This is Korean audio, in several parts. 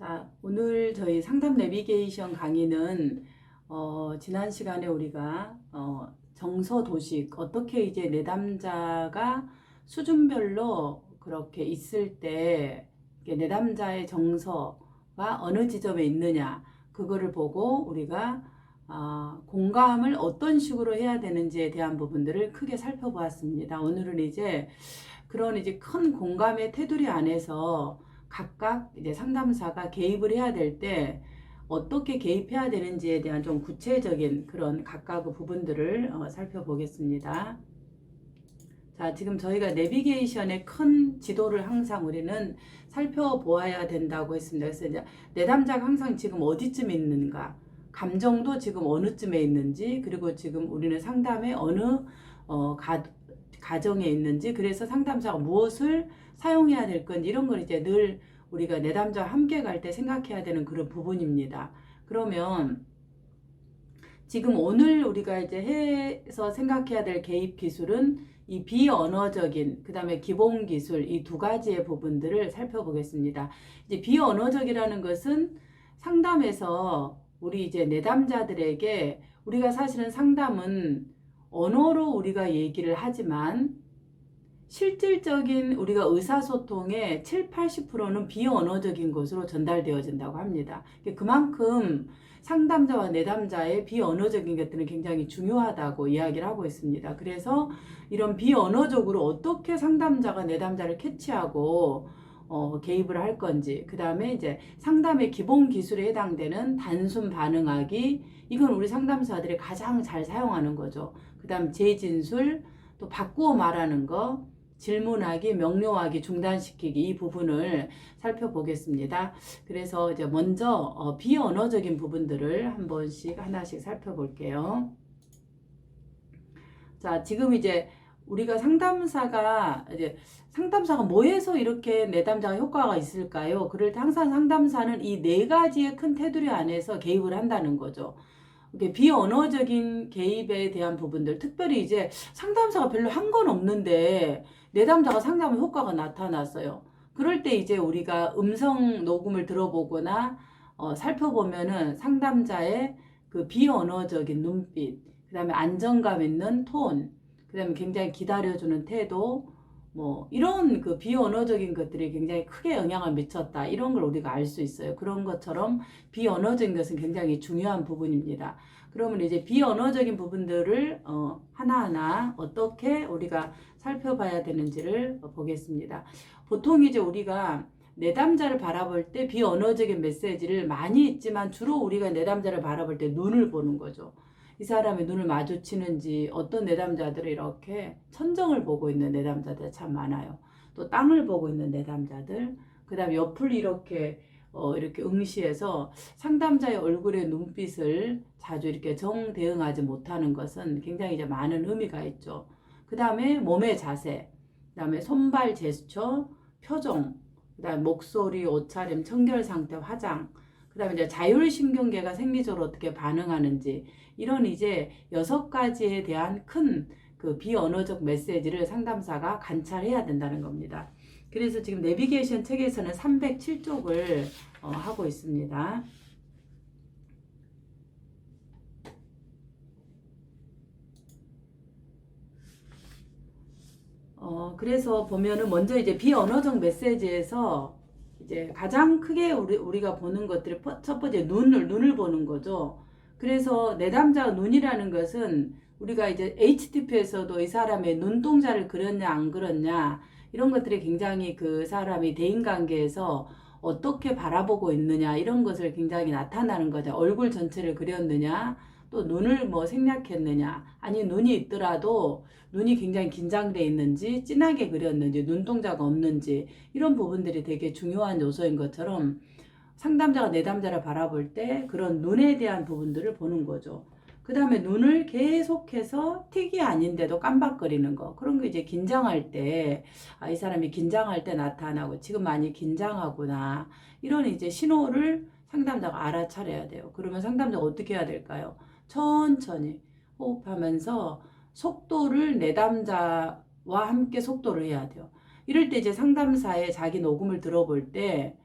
자, 오늘 저희 상담 내비게이션 강의는 어, 지난 시간에 우리가 어, 정서 도식 어떻게 이제 내담자가 수준별로 그렇게 있을 때 내담자의 정서가 어느 지점에 있느냐 그거를 보고 우리가 아, 공감을 어떤 식으로 해야 되는지에 대한 부분들을 크게 살펴보았습니다. 오늘은 이제 그런 이제 큰 공감의 테두리 안에서 각각 이제 상담사가 개입을 해야 될 때 어떻게 개입해야 되는지에 대한 좀 구체적인 그런 각각의 부분들을 어, 살펴보겠습니다. 자, 지금 저희가 내비게이션의 큰 지도를 항상 우리는 살펴보아야 된다고 했습니다. 그래서 이제 내담자가 항상 지금 어디쯤 있는가, 감정도 지금 어느쯤에 있는지, 그리고 지금 우리는 상담에 어느 어, 가, 가정에 있는지, 그래서 상담사가 무엇을 사용해야 될 건지 이런 걸 이제 늘 우리가 내담자와 함께 갈 때 생각해야 되는 그런 부분입니다. 그러면 지금 오늘 우리가 이제 해서 생각해야 될 개입 기술은 이 비언어적인 그다음에 기본 기술 이 두 가지의 부분들을 살펴보겠습니다. 이제 비언어적이라는 것은 상담에서 우리 이제 내담자들에게 우리가 사실은 상담은 언어로 우리가 얘기를 하지만 실질적인 우리가 의사소통의 7, 80%는 비언어적인 것으로 전달되어진다고 합니다. 그만큼 상담자와 내담자의 비언어적인 것들은 굉장히 중요하다고 이야기를 하고 있습니다. 그래서 이런 비언어적으로 어떻게 상담자가 내담자를 캐치하고 어, 개입을 할 건지, 그 다음에 이제 상담의 기본 기술에 해당되는 단순 반응하기, 이건 우리 상담사들이 가장 잘 사용하는 거죠. 그 다음 재진술, 또 바꾸어 말하는 거, 질문하기, 명료하기, 중단시키기 이 부분을 살펴보겠습니다. 그래서 이제 먼저 어, 비언어적인 부분들을 한 번씩 하나씩 살펴볼게요. 자, 지금 이제 우리가 상담사가 이제 상담사가 뭐해서 이렇게 내담자가 효과가 있을까요? 그럴 때 항상 상담사는 이 네 가지의 큰 테두리 안에서 개입을 한다는 거죠. 이게 비언어적인 개입에 대한 부분들, 특별히 이제 상담사가 별로 한 건 없는데 내담자가 상담의 효과가 나타났어요. 그럴 때 이제 우리가 음성 녹음을 들어보거나 어, 살펴보면은 상담자의 그 비언어적인 눈빛, 그 다음에 안정감 있는 톤, 그 다음에 굉장히 기다려주는 태도, 뭐, 이런 그 비언어적인 것들이 굉장히 크게 영향을 미쳤다. 이런 걸 우리가 알 수 있어요. 그런 것처럼 비언어적인 것은 굉장히 중요한 부분입니다. 그러면 이제 비언어적인 부분들을 어, 하나하나 어떻게 우리가 살펴봐야 되는지를 보겠습니다. 보통 이제 우리가 내담자를 바라볼 때 비언어적인 메시지를 많이 있지만 주로 우리가 내담자를 바라볼 때 눈을 보는 거죠. 이 사람의 눈을 마주치는지 어떤 내담자들은 이렇게 천정을 보고 있는 내담자들 참 많아요. 또 땅을 보고 있는 내담자들, 그 다음에 옆을 이렇게 어, 이렇게 응시해서 상담자의 얼굴의 눈빛을 자주 이렇게 정 대응하지 못하는 것은 굉장히 이제 많은 의미가 있죠. 그 다음에 몸의 자세, 그 다음에 손발 제스처, 표정, 그 다음에 목소리, 옷차림, 청결 상태, 화장, 그 다음에 이제 자율신경계가 생리적으로 어떻게 반응하는지, 이런 이제 여섯 가지에 대한 큰 그 비언어적 메시지를 상담사가 관찰해야 된다는 겁니다. 그래서 지금 내비게이션 책에서는 307쪽을 어, 하고 있습니다. 어, 그래서 보면은 먼저 이제 비언어적 메시지에서 이제 가장 크게 우리, 우리가 보는 것들이 첫 번째 눈을, 눈을 보는 거죠. 그래서 내담자 눈이라는 것은 우리가 이제 HTP에서도 이 사람의 눈동자를 그렸냐, 안 그렸냐, 이런 것들이 굉장히 그 사람이 대인관계에서 어떻게 바라보고 있느냐, 이런 것을 굉장히 나타나는 거죠. 얼굴 전체를 그렸느냐, 또 눈을 뭐 생략했느냐, 아니 눈이 있더라도 눈이 굉장히 긴장돼 있는지, 진하게 그렸는지, 눈동자가 없는지, 이런 부분들이 되게 중요한 요소인 것처럼 상담자가 내담자를 바라볼 때 그런 눈에 대한 부분들을 보는 거죠. 그 다음에 눈을 계속해서 틱이 아닌데도 깜박거리는 거. 그런 거 이제 긴장할 때, 아, 이 사람이 긴장할 때 나타나고 지금 많이 긴장하구나. 이런 이제 신호를 상담자가 알아차려야 돼요. 그러면 상담자가 어떻게 해야 될까요? 천천히 호흡하면서 속도를 내담자와 함께 속도를 해야 돼요. 이럴 때 이제 상담사의 자기 녹음을 들어볼 때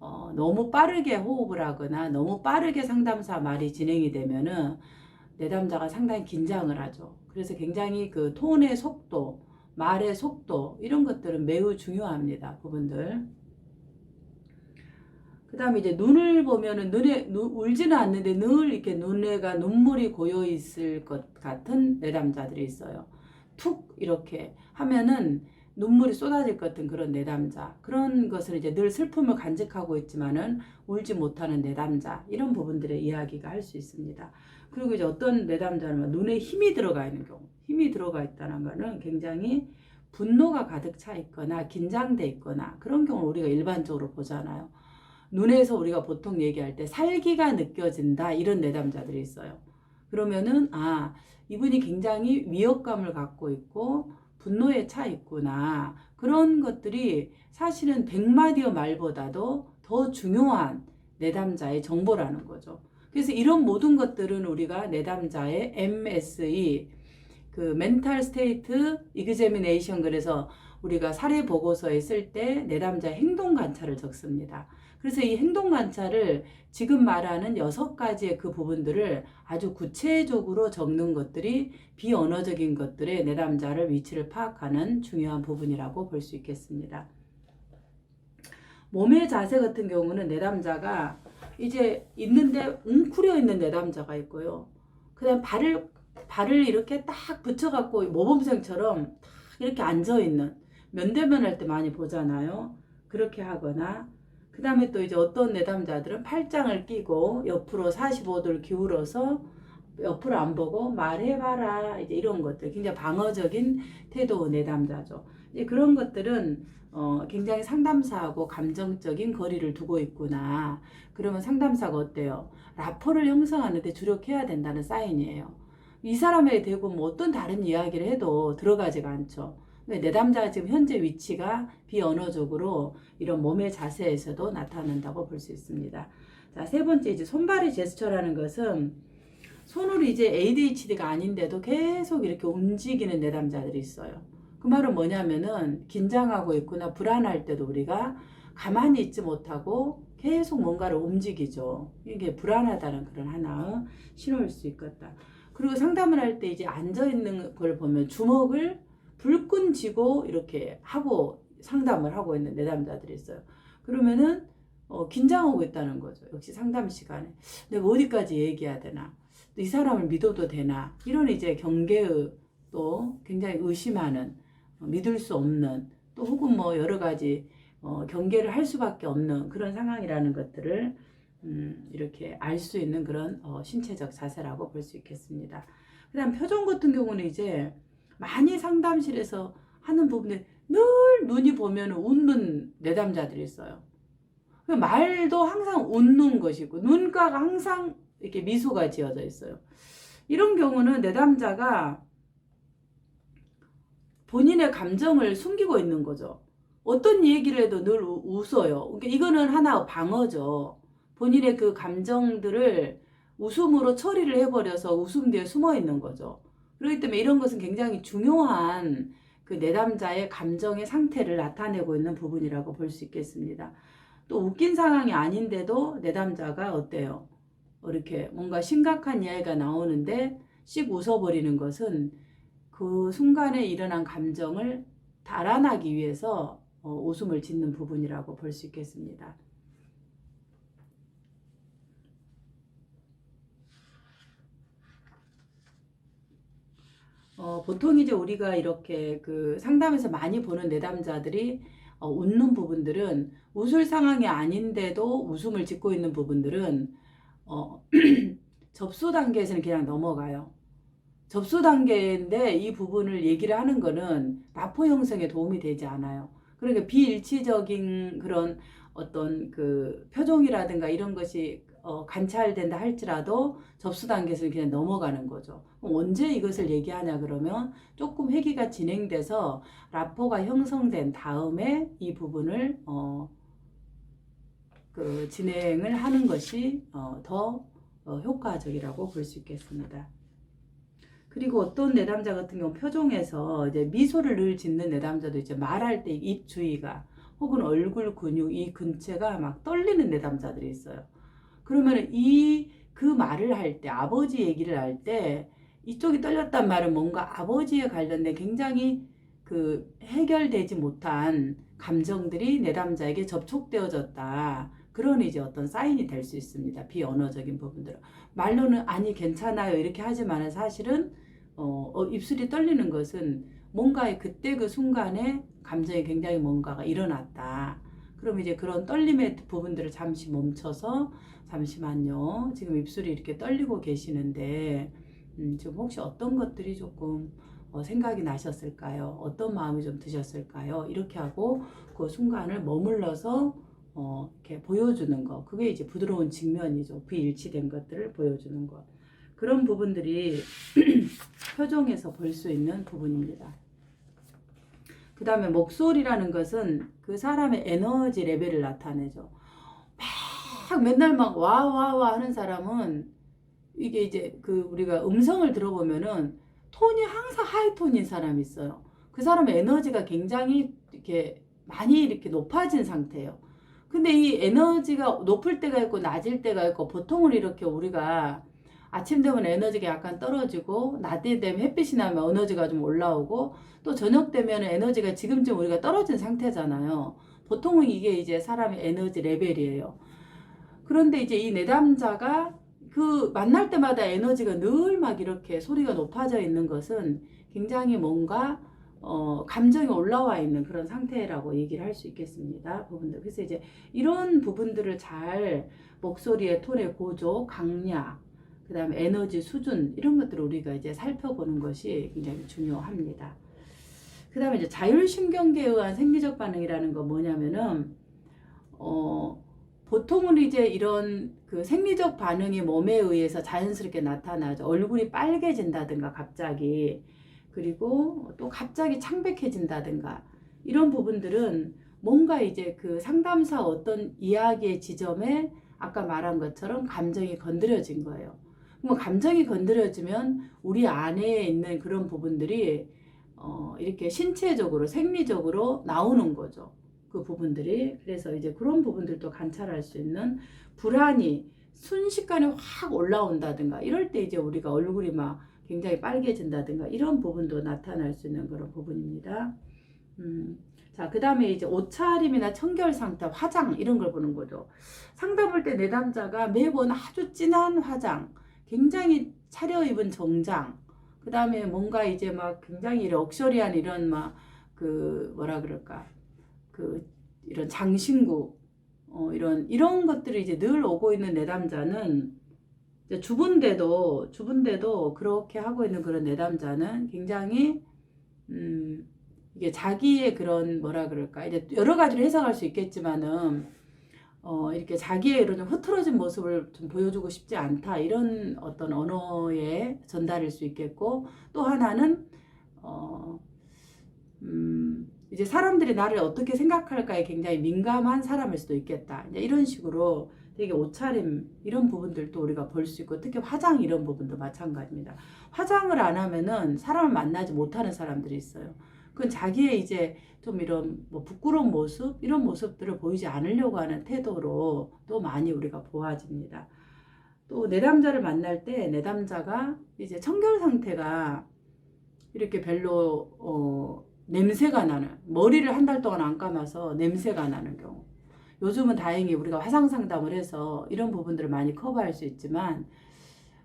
어, 너무 빠르게 호흡을 하거나 너무 빠르게 상담사 말이 진행이 되면은 내담자가 상당히 긴장을 하죠. 그래서 굉장히 그 톤의 속도, 말의 속도 이런 것들은 매우 중요합니다. 부분들. 그 다음에 이제 눈을 보면은 눈에 눈, 울지는 않는데 늘 이렇게 눈에가 눈물이 고여 있을 것 같은 내담자들이 있어요. 툭 이렇게 하면은 눈물이 쏟아질 것 같은 그런 내담자. 그런 것을 이제 늘 슬픔을 간직하고 있지만은 울지 못하는 내담자. 이런 부분들의 이야기가 할 수 있습니다. 그리고 이제 어떤 내담자는 눈에 힘이 들어가 있는 경우. 힘이 들어가 있다는 거는 굉장히 분노가 가득 차 있거나 긴장돼 있거나 그런 경우를 우리가 일반적으로 보잖아요. 눈에서 우리가 보통 얘기할 때 살기가 느껴진다 이런 내담자들이 있어요. 그러면은 아 이분이 굉장히 위협감을 갖고 있고 분노에 차 있구나 그런 것들이 사실은 백마디의 말보다도 더 중요한 내담자의 정보라는 거죠. 그래서 이런 모든 것들은 우리가 내담자의 MSE 그 멘탈 스테이트 이그제미네이션 그래서 우리가 사례 보고서에 쓸 때 내담자 행동 관찰을 적습니다. 그래서 이 행동 관찰을 지금 말하는 여섯 가지의 그 부분들을 아주 구체적으로 적는 것들이 비언어적인 것들의 내담자를 위치를 파악하는 중요한 부분이라고 볼 수 있겠습니다. 몸의 자세 같은 경우는 내담자가 이제 있는데 웅크려 있는 내담자가 있고요. 그다음 발을 발을 이렇게 딱 붙여갖고 모범생처럼 딱 이렇게 앉아 있는 면대면 할 때 많이 보잖아요. 그렇게 하거나 그 다음에 또 이제 어떤 내담자들은 팔짱을 끼고 옆으로 45도를 기울어서 옆으로 안 보고 말해봐라 이제 이런 것들 굉장히 방어적인 태도 내담자죠. 이제 그런 것들은 어, 굉장히 상담사하고 감정적인 거리를 두고 있구나. 그러면 상담사가 어때요? 라포를 형성하는데 주력해야 된다는 사인이에요. 이 사람에 대고 뭐 어떤 다른 이야기를 해도 들어가지가 않죠. 내담자가 지금 현재 위치가 비언어적으로 이런 몸의 자세에서도 나타난다고 볼 수 있습니다. 자, 세 번째 이제 손발의 제스처라는 것은 손으로 이제 ADHD가 아닌데도 계속 이렇게 움직이는 내담자들이 있어요. 그 말은 뭐냐면은 긴장하고 있구나 불안할 때도 우리가 가만히 있지 못하고 계속 뭔가를 움직이죠. 이게 불안하다는 그런 하나 신호일 수 있겠다. 그리고 상담을 할 때 이제 앉아 있는 걸 보면 주먹을 불끈 쥐고 이렇게 하고 상담을 하고 있는 내담자들이 있어요. 그러면은 어, 긴장하고 있다는 거죠. 역시 상담 시간에 내가 어디까지 얘기해야 되나, 이 사람을 믿어도 되나 이런 이제 경계의 또 굉장히 의심하는 어, 믿을 수 없는 또 혹은 뭐 여러 가지 어, 경계를 할 수밖에 없는 그런 상황이라는 것들을 음, 이렇게 알 수 있는 그런 어, 신체적 자세라고 볼 수 있겠습니다. 그다음 표정 같은 경우는 이제 많이 상담실에서 하는 부분에 늘 눈이 보면 웃는 내담자들이 있어요. 그 말도 항상 웃는 것이고 눈가가 항상 이렇게 미소가 지어져 있어요. 이런 경우는 내담자가 본인의 감정을 숨기고 있는 거죠. 어떤 얘기를 해도 늘 웃어요. 그러니까 이거는 하나 방어죠. 본인의 그 감정들을 웃음으로 처리를 해버려서 웃음 뒤에 숨어 있는 거죠. 그렇기 때문에 이런 것은 굉장히 중요한 그 내담자의 감정의 상태를 나타내고 있는 부분이라고 볼 수 있겠습니다. 또 웃긴 상황이 아닌데도 내담자가 어때요? 이렇게 뭔가 심각한 이야기가 나오는데 씩 웃어버리는 것은 그 순간에 일어난 감정을 달아나기 위해서 어, 웃음을 짓는 부분이라고 볼 수 있겠습니다. 어, 보통 이제 우리가 이렇게 그 상담에서 많이 보는 내담자들이 어, 웃는 부분들은 웃을 상황이 아닌데도 웃음을 짓고 있는 부분들은 어, 접수 단계에서는 그냥 넘어가요. 접수 단계인데 이 부분을 얘기를 하는 거는 라포 형성에 도움이 되지 않아요. 그러니까 비일치적인 그런 어떤 그 표정이라든가 이런 것이 어, 관찰된다 할지라도 접수 단계에서는 그냥 넘어가는 거죠. 언제 이것을 얘기하냐 그러면 조금 회기가 진행돼서 라포가 형성된 다음에 이 부분을 어, 그 진행을 하는 것이 어, 더 어, 효과적이라고 볼 수 있겠습니다. 그리고 어떤 내담자 같은 경우 표정에서 이제 미소를 늘 짓는 내담자도 이제 말할 때 입 주위가 혹은 얼굴 근육 이 근체가 막 떨리는 내담자들이 있어요. 그러면 이 그 말을 할 때 아버지 얘기를 할 때 이쪽이 떨렸단 말은 뭔가 아버지에 관련된 굉장히 그 해결되지 못한 감정들이 내담자에게 접촉되어졌다. 그런 이제 어떤 사인이 될 수 있습니다. 비언어적인 부분들은. 말로는 아니 괜찮아요 이렇게 하지만 사실은 어, 어, 입술이 떨리는 것은 뭔가의 그때 그 순간에 감정이 굉장히 뭔가가 일어났다. 그럼 이제 그런 떨림의 부분들을 잠시 멈춰서 잠시만요. 지금 입술이 이렇게 떨리고 계시는데 음, 지금 혹시 어떤 것들이 조금 어, 생각이 나셨을까요? 어떤 마음이 좀 드셨을까요? 이렇게 하고 그 순간을 머물러서 어, 이렇게 보여주는 거. 그게 이제 부드러운 직면이죠. 비일치된 것들을 보여주는 것. 그런 부분들이 표정에서 볼 수 있는 부분입니다. 그 다음에 목소리라는 것은 그 사람의 에너지 레벨을 나타내죠. 막 맨날 막와와 와 하는 사람은 이게 이제 그 우리가 음성을 들어보면은 톤이 항상 하이톤인 사람이 있어요. 그 사람의 에너지가 굉장히 이렇게 많이 이렇게 높아진 상태예요. 근데 이 에너지가 높을 때가 있고 낮을 때가 있고 보통은 이렇게 우리가 아침 되면 에너지가 약간 떨어지고 낮에 되면 햇빛이 나면 에너지가 좀 올라오고 또 저녁 되면 에너지가 지금쯤 우리가 떨어진 상태잖아요. 보통은 이게 이제 사람의 에너지 레벨이에요. 그런데 이제 이 내담자가 그 만날 때마다 에너지가 늘 막 이렇게 소리가 높아져 있는 것은 굉장히 뭔가 어, 감정이 올라와 있는 그런 상태라고 얘기를 할 수 있겠습니다. 부분들. 그래서 이제 이런 부분들을 잘 목소리의 톤의 고조, 강약, 그 다음에 에너지 수준, 이런 것들을 우리가 이제 살펴보는 것이 굉장히 중요합니다. 그 다음에 이제 자율신경계에 의한 생리적 반응이라는 건 뭐냐면은, 어, 보통은 이제 이런 그 생리적 반응이 몸에 의해서 자연스럽게 나타나죠. 얼굴이 빨개진다든가 갑자기 그리고 또 갑자기 창백해진다든가 이런 부분들은 뭔가 이제 그 상담사 어떤 이야기의 지점에 아까 말한 것처럼 감정이 건드려진 거예요. 뭐 감정이 건드려지면 우리 안에 있는 그런 부분들이 어 이렇게 신체적으로 생리적으로 나오는 거죠. 그 부분들이 그래서 이제 그런 부분들도 관찰할 수 있는 불안이 순식간에 확 올라온다든가 이럴 때 이제 우리가 얼굴이 막 굉장히 빨개진다든가 이런 부분도 나타날 수 있는 그런 부분입니다. 음, 자, 그 다음에 이제 옷차림이나 청결 상태, 화장 이런 걸 보는 거죠. 상담할 때 내담자가 매번 아주 진한 화장, 굉장히 차려입은 정장, 그 다음에 뭔가 이제 막 굉장히 럭셔리한 이런 막 그 뭐라 그럴까? 그 이런 장신구 어, 이런 이런 것들이 이제 늘 오고 있는 내담자는 이제 주분대도 주분대도 그렇게 하고 있는 그런 내담자는 굉장히 음 이게 자기의 그런 뭐라 그럴까? 이제 여러 가지로 해석할 수 있겠지만은 어 이렇게 자기의 이런 좀 흐트러진 모습을 좀 보여주고 싶지 않다 이런 어떤 언어의 전달일 수 있겠고 또 하나는 어 음 이제 사람들이 나를 어떻게 생각할까에 굉장히 민감한 사람일 수도 있겠다. 이런 식으로 되게 옷차림 이런 부분들도 우리가 볼 수 있고 특히 화장 이런 부분도 마찬가지입니다. 화장을 안 하면은 사람을 만나지 못하는 사람들이 있어요. 그건 자기의 이제 좀 이런 뭐 부끄러운 모습 이런 모습들을 보이지 않으려고 하는 태도로 또 많이 우리가 보아집니다. 또 내담자를 만날 때 내담자가 이제 청결 상태가 이렇게 별로 어 냄새가 나는 머리를 한 달 동안 안 감아서 냄새가 나는 경우 요즘은 다행히 우리가 화상 상담을 해서 이런 부분들을 많이 커버할 수 있지만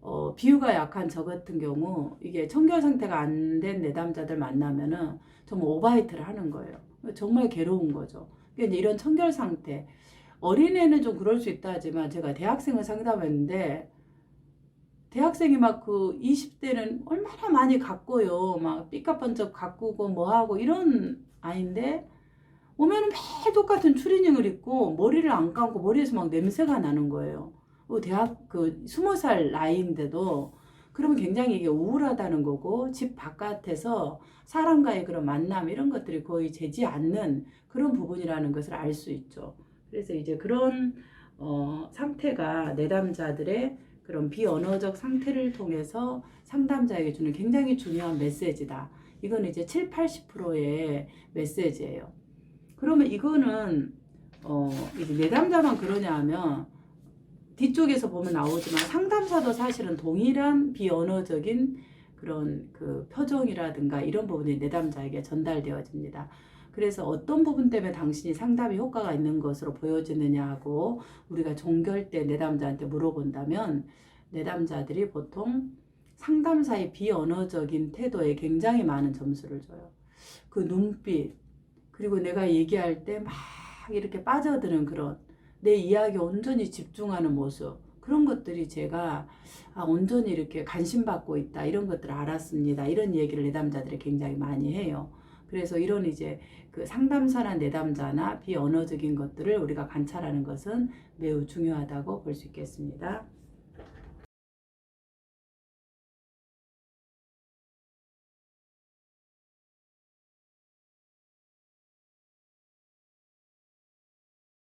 어, 비유가 약한 저 같은 경우 이게 청결 상태가 안 된 내담자들 만나면은 정말 오바이트를 하는 거예요. 정말 괴로운 거죠. 그러니까 이런 청결 상태 어린애는 좀 그럴 수 있다 하지만 제가 대학생을 상담했는데 대학생이 막 그 20대는 얼마나 많이 갖고요. 막 삐까번쩍 가꾸고 뭐하고 이런 아이인데 오면은 매일 똑같은 추리닝을 입고 머리를 안 감고 머리에서 막 냄새가 나는 거예요. 그 대학 그 스무 살 나이인데도 그러면 굉장히 이게 우울하다는 거고 집 바깥에서 사람과의 그런 만남 이런 것들이 거의 되지 않는 그런 부분이라는 것을 알 수 있죠. 그래서 이제 그런 어, 상태가 내담자들의 그런 비언어적 상태를 통해서 상담자에게 주는 굉장히 중요한 메시지다. 이건 이제 7, 80%의 메시지예요. 그러면 이거는 어 이제 내담자만 그러냐 하면 뒤쪽에서 보면 나오지만 상담사도 사실은 동일한 비언어적인 그런 그 표정이라든가 이런 부분이 내담자에게 전달되어집니다. 그래서 어떤 부분 때문에 당신이 상담이 효과가 있는 것으로 보여지느냐 하고 우리가 종결 때 내담자한테 물어본다면 내담자들이 보통 상담사의 비언어적인 태도에 굉장히 많은 점수를 줘요. 그 눈빛, 그리고 내가 얘기할 때 막 이렇게 빠져드는 그런 내 이야기에 온전히 집중하는 모습, 그런 것들이 제가 아, 온전히 이렇게 관심받고 있다, 이런 것들을 알았습니다. 이런 얘기를 내담자들이 굉장히 많이 해요. 그래서 이런 이제 그 상담사나 내담자나 비언어적인 것들을 우리가 관찰하는 것은 매우 중요하다고 볼 수 있겠습니다.